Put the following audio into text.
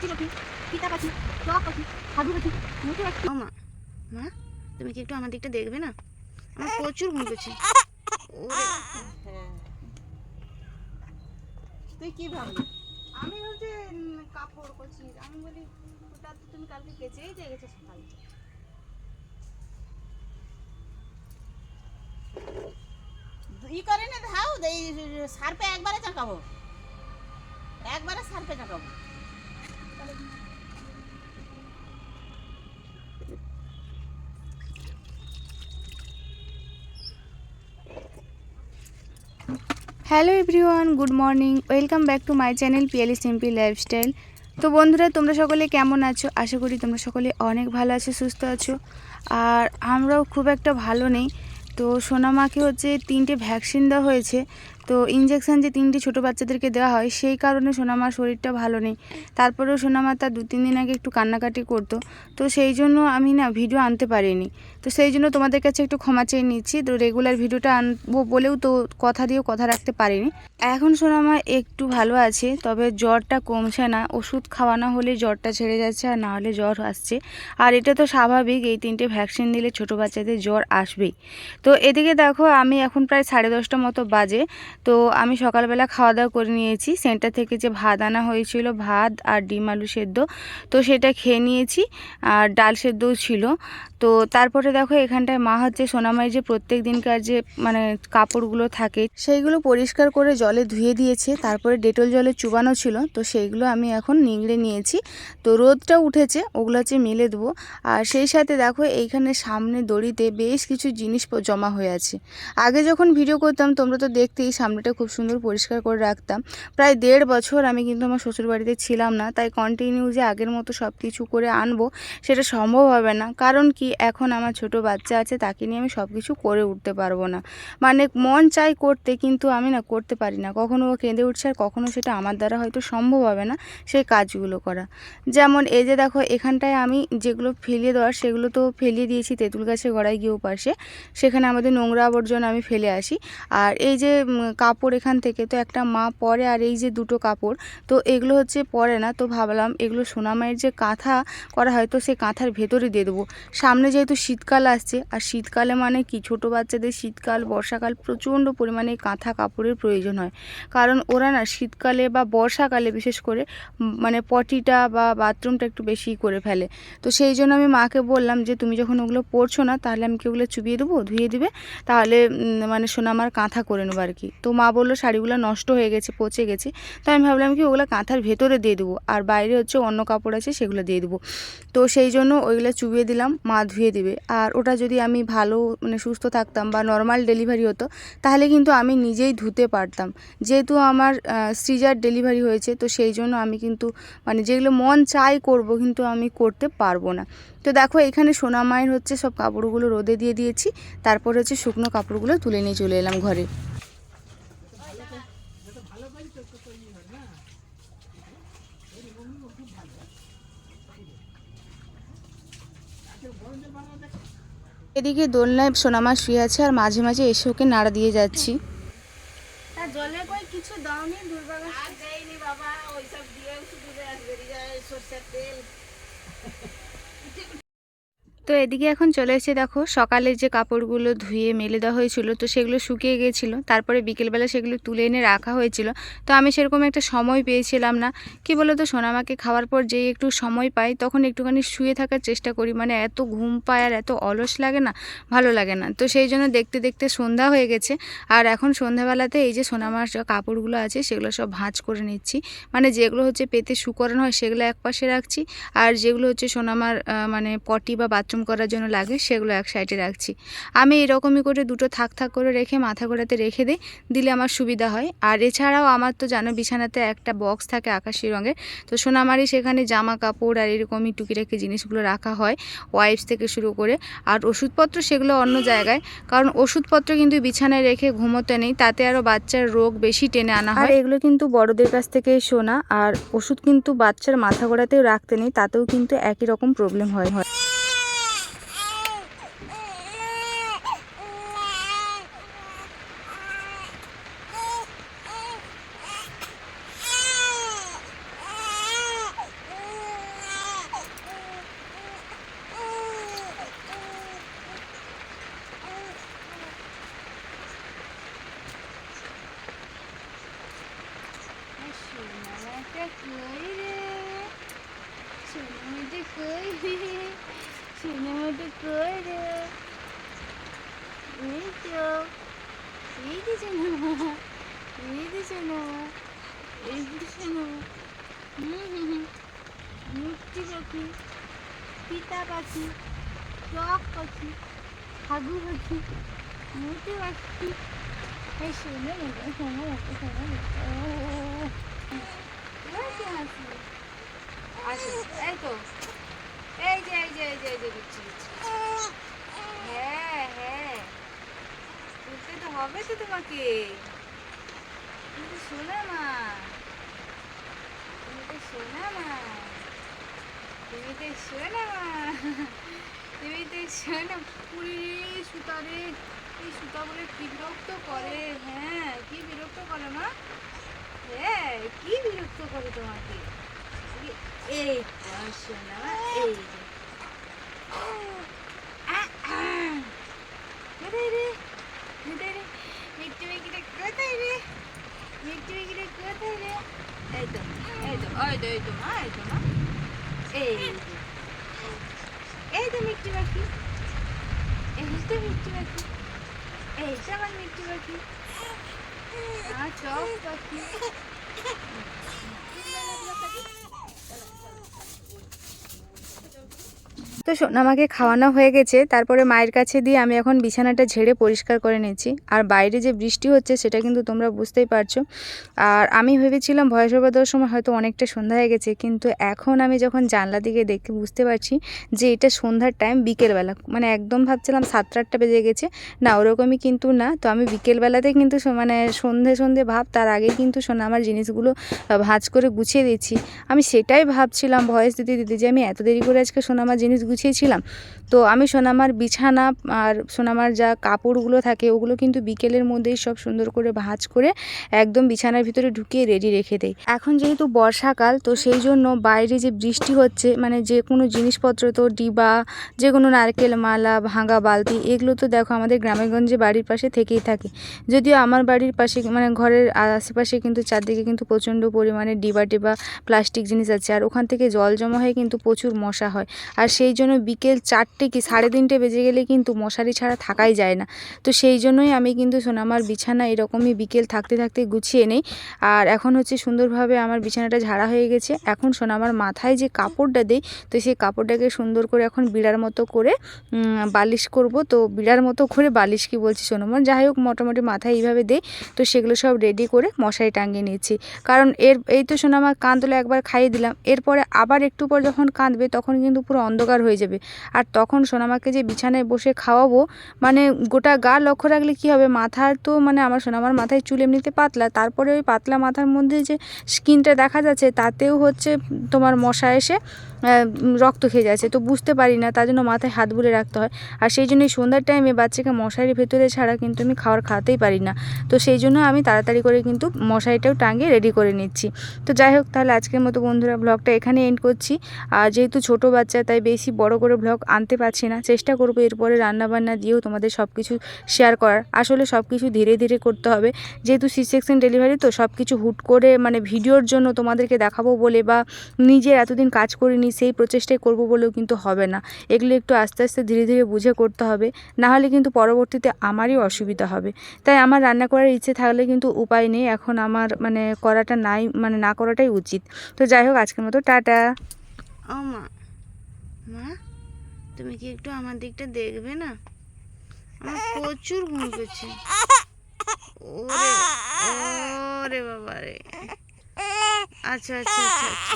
মিষ্টি পাখি পিতা পাখি টক পাখি সাধু পাখি মুখে পাখি মা মা তুমি কি একটু আমার দিকটা দেখবে না? আমার প্রচুর ঘুম পেয়েছে। তুই কি ভাবলি আমি কাপড় করছি। আমি বলি ওটা তো তুমি কালকে কেচেই দিয়ে গেছো সকালে। ই করে না ধাও এই সার্পে একবারে চাকাবো। একবারে সার্পে চাকাবো। Hello everyone, good morning. Welcome back to my channel Pelly simple lifestyle. তো বন্ধুরা, তোমরা সকলে কেমন আছো? আশা করি তোমরা সকলে অনেক ভালো আছো, সুস্থ আছো। আর আমরাও খুব একটা ভালো নেই। তো সোনামাকে হচ্ছে তিনটে ভ্যাকসিন দেওয়া হয়েছে। তো ইঞ্জেকশান যে তিনটি ছোটো বাচ্চাদেরকে দেওয়া হয়, সেই কারণে সোনামার শরীরটা ভালো নেই। তারপরেও সোনামা তার দু তিন দিন আগে একটু কান্নাকাটি করতো। তো সেই জন্য আমি না ভিডিও আনতে পারিনি। তো সেই জন্য তোমাদের কাছে একটু ক্ষমা চেয়ে নিচ্ছি। তো রেগুলার ভিডিওটা আনব বলেও তো কথা দিয়েও কথা রাখতে পারিনি। এখন সোনামা একটু ভালো আছে, তবে জ্বরটা কমছে না। ওষুধ খাওয়ানো হলে জ্বরটা ছেড়ে যাচ্ছে আর না হলে জ্বর আসছে। আর এটা তো স্বাভাবিক, এই তিনটে ভ্যাকসিন দিলে ছোটো বাচ্চাদের জ্বর আসবেই। তো এদিকে দেখো, আমি এখন প্রায় সাড়ে দশটা মতো বাজে। তো আমি সকালবেলা খাওয়া দাওয়া করে নিয়েছি। সেন্টার থেকে যে ভাত আনা হয়েছিল, ভাত আর ডিম আলু সেদ্ধ, তো সেটা খেয়ে নিয়েছি। আর ডাল সেদ্ধও ছিল। তো তারপরে দেখো এখানটায় মা হচ্ছে সোনামাই যে প্রত্যেক দিনকার যে মানে কাপড়গুলো থাকে, সেইগুলো পরিষ্কার করে জলে ধুয়ে দিয়েছে। তারপরে ডেটল জলে চুবানো ছিল, তো সেইগুলো আমি এখন নিংড়ে নিয়েছি। তো রোদটা উঠেছে, ওগুলো হচ্ছে মেলে দেবো। আর সেই সাথে দেখো এইখানে সামনে দড়িতে বেশ কিছু জিনিস জমা হয়ে আছে। আগে যখন ভিডিও করতাম, তোমরা তো দেখতেই সামনেটা খুব সুন্দর পরিষ্কার করে রাখতাম। প্রায় দেড় বছর আমি কিন্তু আমার শ্বশুর বাড়িতে ছিলাম না, তাই কন্টিনিউ যে আগের মতো সব কিছু করে আনব সেটা সম্ভব হবে না। কারণ কি? এখন আমার ছোট বাচ্চা আছে, তাকে নিয়ে আমি সব কিছু করে উঠতে পারব না। মানে মন চাই করতে, কিন্তু আমি না করতে পারি না। কখনো ও কেঁদে উঠছে আর কখনো সেটা আমার দ্বারা হয়তো সম্ভব হবে না সেই কাজগুলো করা। যেমন এই যে দেখো, এখানটায় আমি যেগুলো ফেলিয়ে দেওয়ার, সেগুলো তো ফেলিয়ে দিয়েছি তেঁতুল গাছের গড়ায় গিয়েও পাশে সেখানে আমাদের নোংরা আবর্জনা আমি ফেলে আসি। আর এই যে কাপড় এখান থেকে, তো একটা মা পরে আর এই যে দুটো কাপড়, তো এগুলো হচ্ছে পরে না, তো ভাবলাম এগুলো সোনামায়ের যে কাঁথা করা হয়, তো সেই কাঁথার ভেতরে দিয়ে দেবো। সামনে যেহেতু শীতকাল আসছে, আর শীতকালে মানে কি, ছোটো বাচ্চাদের শীতকাল, বর্ষাকাল প্রচণ্ড পরিমাণে কাঁথা কাপড়ের প্রয়োজন হয়। কারণ ওরা না শীতকালে বা বর্ষাকালে বিশেষ করে মানে পটিটা বা বাথরুমটা একটু বেশি করে ফেলে। তো সেই জন্য আমি মাকে বললাম যে, তুমি যখন ওগুলো পরছো না, তাহলে আমি কি ওগুলো চুবিয়ে দেবো? ধুয়ে দিবে? তাহলে মানে সোনামার কাঁথা করে নেব আর কি। তো মা বলল, শাড়িগুলো নষ্ট হয়ে গেছে, পচে গেছে। তো আমি ভাবলাম কি, ওগুলো কাঁথার ভেতরে দিয়ে দেবো, আর বাইরে হচ্ছে অন্য কাপড় আছে, সেগুলো দিয়ে দেবো। তো সেই জন্য ওইগুলো চুবিয়ে দিলাম, মা ধুয়ে দেবে। আর ওটা যদি আমি ভালো মানে সুস্থ থাকতাম বা নর্মাল ডেলিভারি হতো, তাহলে কিন্তু আমি নিজেই ধুতে পারতাম। যেহেতু আমার সিজার ডেলিভারি হয়েছে, তো সেই জন্য আমি কিন্তু মানে যেগুলো মন চাই করব, কিন্তু আমি করতে পারব না। তো দেখো, এখানে সোনা মায়ের হচ্ছে সব কাপড়গুলো রোদে দিয়ে দিয়েছি, তারপর হচ্ছে শুকনো কাপড়গুলো তুলে নিয়ে চলে এলাম ঘরে। এদিকে দোলনায় সোনামা শুয়ে আছে আর মাঝে মাঝে এসে ওকে নাড়া দিয়ে যাচ্ছি। জলে কই কিছু দাওনি দুর্বাগা আর দেয়নি বাবা ওইসব দিয়ে শুধু বেরিয়ে যায় সর্ষের তেল। তো এদিকে এখন চলে এসেছে, দেখো সকালে যে কাপড়গুলো ধুয়ে মেলে দেওয়া হয়েছিল, তো সেগুলো শুকিয়ে গিয়েছিল তারপরে বিকেলবেলা সেগুলো তুলে এনে রাখা হয়েছিল। তো আমি সেরকম একটা সময় পেয়েছিলাম না। কি বলো তো সোনামাকে খাওয়ার পর যেই একটু সময় পাই, তখন একটুখানি শুয়ে থাকার চেষ্টা করি। মানে এত ঘুম পায় আর এত অলস লাগে না, ভালো লাগে না। তো সেই জন্য দেখতে দেখতে সন্ধ্যা হয়ে গেছে। আর এখন সন্ধ্যাবেলাতে এই যে সোনামার কাপড়গুলো আছে, সেগুলো সব ভাঁজ করে নিচ্ছি। মানে যেগুলো হচ্ছে পেতে শুকরানো হয়, সেগুলো এক পাশে রাখছি। আর যেগুলো হচ্ছে সোনামার মানে পটি বা বাথরুম করার জন্য লাগে সেগুলো এক সাইডে রাখছি। আমি এরকমই করে দুটো থাক থাক করে রেখে মাথা গোড়াতে রেখে দিই দিলে আমার সুবিধা হয়। আর এছাড়াও আমার তো জানো বিছানাতে একটা বক্স থাকে আকাশি রঙের তো সোনামারি সেখানে জামা কাপড় আর এরকমই টুকিটাকি জিনিসগুলো রাখা হয় ওয়াইপস থেকে শুরু করে। আর ওষুধপত্র সেগুলো অন্য জায়গায় কারণ ওষুধপত্র কিন্তু বিছানায় রেখে ঘুমোতে নেই তাতে আরও বাচ্চার রোগ বেশি টেনে আনা হয়। আর এগুলো কিন্তু বড়দের কাছ থেকে শোনা আর ওষুধ কিন্তু বাচ্চার মাথা গোড়াতেও রাখতে নেই তাতেও কিন্তু একই রকম প্রবলেম হয়। হয় সোনামাটা কই রে এই তো এই যে সোনামা এই যে সোনামা এই যে সোনামা হুম হুম হুম মিষ্টি পাখি পিতা পাখি টক পাখি হাগু পাখি মোটে পাখি এই শোনো মোটা শোনো মোটা শোনো মোটা হাসি আসো। এই তো। এই যে এই যে এই যে এই যে, দিচ্ছি হ্যাঁ হ্যাঁ। তুলতে তো হবে তো তোমাকে। কিন্তু শোনা মা। তুমি তো শোনা মা। তুমি তো শোনা মা। তুমি তো শোনা পুরি সুতা রে। এই সুতা বলে বিরক্ত করে? হ্যাঁ কি বিরক্ত করে মা? হ্যাঁ কি বিরক্ত করে তোমাকে? এই তো শোনা মা এই যে কোথায় রে কোথায় রে মিষ্টি মেঘিটা কোথায় রে মিষ্টি মেঘিটা কোথায় রে এই তো এই তো ওই তো এই তো মা এই তো মা এই যে। এই তো মিষ্টি পাখি এই তো মিষ্টি পাখি এই তো আমার মিষ্টি পাখি আমার চক পাখি তো সোনামাকে খাওয়ানো হয়ে গেছে, তারপরে মায়ের কাছে দিয়ে আমি এখন বিছানাটা ঝেড়ে পরিষ্কার করে নিচ্ছি। আর বাইরে যে বৃষ্টি হচ্ছে, সেটা কিন্তু তোমরা বুঝতেই পারছ। আর আমি ভেবেছিলাম ভয়েস ওভার দেওয়ার সময় হয়তো অনেকটা সন্ধ্যা হয়ে গেছে, কিন্তু এখন আমি যখন জানলা দিকে দেখে, বুঝতে পারছি যে এটা সন্ধ্যার টাইম বিকেলবেলা। মানে একদম ভাবছিলাম সাতটা আটটা বেজে গেছে। না, ওরকমই কিন্তু না। তো আমি বিকেলবেলাতে কিন্তু মানে সন্ধে সন্ধে ভাব, তার আগে কিন্তু শোনা, আমার জিনিসগুলো ভাঁজ করে গুছিয়ে দিচ্ছি। আমি সেটাই ভাবছিলাম, ভয়েস দিতে দিতে যে আমি এত দেরি করে আজকে সোনামার জিনিস গুছিয়েছিলাম। তো আমি সোনামার বিছানা আর সোনামার যা কাপড়গুলো থাকে, ওগুলো কিন্তু বিকেলের মধ্যেই সব সুন্দর করে ভাঁজ করে একদম বিছানার ভিতরে ঢুকিয়ে রেডি রেখে দেই। এখন যেহেতু বর্ষাকাল, তো সেই জন্য বাইরে যে বৃষ্টি হচ্ছে মানে যে কোনো জিনিসপত্র, তো ডিবা, যে কোনো নারকেল মালা, ভাঙা বালতি, এগুলো তো দেখো আমাদের গ্রামেগঞ্জে বাড়ির পাশে থেকেই থাকে। যদিও আমার বাড়ির পাশে মানে ঘরের আশেপাশে কিন্তু চারদিকে কিন্তু প্রচণ্ড পরিমাণে ডিবা টিবা প্লাস্টিক জিনিস আছে, আর ওখান থেকে জল জমা হয়ে কিন্তু প্রচুর মশা হয়। আর সেই জন্য বিকেল চারটে কি সাড়ে তিনটে বেজে গেলে কিন্তু মশারি ছাড়া থাকাই যায় না। তো সেই জন্যই আমি কিন্তু সোনামার বিছানা এরকমই বিকেল থাকতে থাকতে গুছিয়ে নেই। আর এখন হচ্ছে সুন্দরভাবে আমার বিছানাটা ঝাড়া হয়ে গেছে। এখন সোনামার মাথায় যে কাপড়টা দেই, তো সেই কাপড়টাকে সুন্দর করে এখন বিড়ার মতো করে বালিশ করব। তো বিড়ার মতো করে বালিশ কি বলছি সোনামার যাই হোক, মোটামুটি মাথায় এইভাবে দেই, তো সেগুলো সব রেডি করে মশারি টাঙিয়ে নিয়েছি কারণ এর, এই তো সোনামার কাঁদলে একবার খাইয়ে দিলাম। এরপরে আবার একটু পর যখন কাঁদবে, তখন কিন্তু পুরো অন্ধকার হয়ে যাবে। আর তখন সোনামাকে যে বিছানায় বসে খাওয়াবো মানে গোটা গা লক্ষ্য রাখলে কি হবে? মাথার তো মানে আমার সোনামার মাথায় চুল এমনিতে পাতলা, তারপরে ওই পাতলা মাথার মধ্যে যে স্কিনটা দেখা যাচ্ছে, তাতেও হচ্ছে তোমার মশা এসে রক্ত খেয়ে যাচ্ছে। তো বুঝতে পারি না, তার জন্য মাথায় হাত বুলে রাখতে হয়। আর সেই জন্য এই সন্ধ্যার টাইমে বাচ্চাকে মশারির ভেতরে ছাড়া কিন্তু আমি খাবার খাওয়াতেই পারি না। তো সেই জন্য আমি তাড়াতাড়ি করে কিন্তু মশারিটাও টাঙিয়ে রেডি করে নিচ্ছি। তো যাই হোক, তাহলে আজকের মতো বন্ধুরা ব্লগটা এখানে এন্ড করছি। আর যেহেতু ছোট বাচ্চা, তাই বেশি বড় করে ব্লগ আনতে পারছি না। চেষ্টা করব এরপরে রান্নাবান্না দিয়েও তোমাদের সব কিছু শেয়ার করার। আসলে সব কিছু ধীরে ধীরে করতে হবে। যেহেতু সি সেকশন ডেলিভারি তো সব কিছু হুট করে মানে ভিডিওর জন্য তোমাদেরকে দেখাবো বলে বা নিজের এতদিন কাজ করিনি সেই প্রচেষ্টাই করব বলেও কিন্তু হবে না। এগুলো একটু আস্তে আস্তে ধীরে ধীরে বুঝে করতে হবে না হলে কিন্তু পরবর্তীতে আমারই অসুবিধা হবে। তাই আমার রান্না করার ইচ্ছে থাকলে কিন্তু উপায় নেই, এখন আমার মানে করাটা নাই মানে না করাটাই উচিত। তো যাই হোক, আজকের মতো টাটা। মা তুমি কি একটু আমার দিকটা দেখবে না? আমার প্রচুর ঘুম পেয়েছে। ওরে ওরে বাবা রে আচ্ছা আচ্ছা আচ্ছা আচ্ছা।